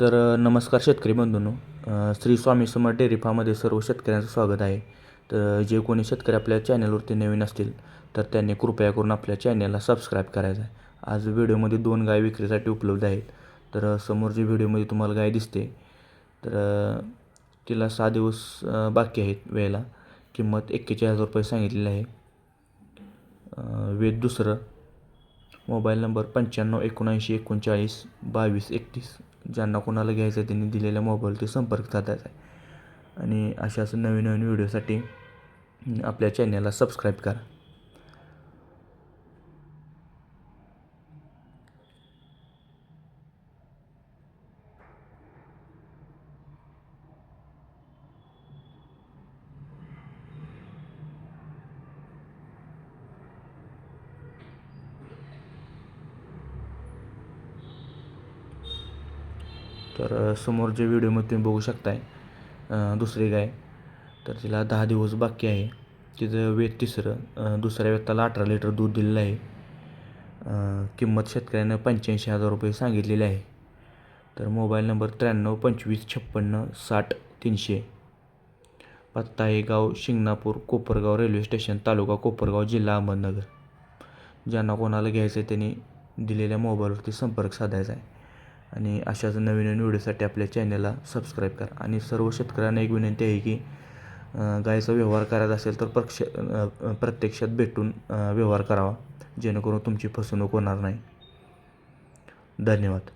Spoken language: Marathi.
तर नमस्कार शेतकरी बंधूंनो. श्री स्वामी समर्थ डेअरी फार्ममध्ये सर्व शेतकऱ्यांचं स्वागत आहे. तर जे कोणी शेतकरी आपल्या चॅनलवरती नवीन असतील तर त्यांनी कृपया करून आपल्या चॅनलला सबस्क्राईब करायचं आहे. आज व्हिडिओमध्ये दोन गाय विक्रीसाठी उपलब्ध आहेत. तर समोर जे व्हिडिओमध्ये तुम्हाला गाय दिसते तर तिला सहा दिवस बाकी आहेत वेळेला. किंमत एक्केचाळीस हजार रुपये सांगितलेली आहे. वेद दुसरं. मोबाईल नंबर पंच्याण्णव एकोणऐंशी एकोणचाळीस बावीस एकतीस. ज्यांना कोणाला घ्यायचं आहे त्यांनी दिलेल्या ते संपर्क साधायचा आहे. आणि अशाच नवीन नवीन व्हिडिओसाठी आपल्या चॅनलला सबस्क्राईब करा. तर समोर जे व्हिडिओमध्ये तुम्ही बघू शकताय दुसरी गाय. तर तिला दहा दिवस बाकी आहे. तिचं वेत तिसरं दुसऱ्या वेताला अठरा लिटर दूध दिलेलं आहे. किंमत शेतकऱ्यानं पंच्याऐंशी हजार रुपये सांगितलेली आहे. तर मोबाईल नंबर त्र्याण्णव पंचवीस छप्पन्न साठ तीनशे. पत्ता आहे गाव शिंगणापूर कोपरगाव रेल्वे स्टेशन तालुका कोपरगाव जिल्हा अहमदनगर. ज्यांना कोणाला घ्यायचं आहे त्यांनी दिलेल्या मोबाईलवरती संपर्क साधायचा आहे. आणि अशाच नवीन नवीन व्हिडिओसाठी आपल्या चॅनलला सबस्क्राईब करा. आणि सर्व शेतकऱ्यांना एक विनंती आहे की गायीचा गायचा व्यवहार करायचा असेल तर प्रक्ष प्रत्यक्षात भेटून व्यवहार करावा. जेणेकरून तुमची फसवणूक होणार नाही. धन्यवाद.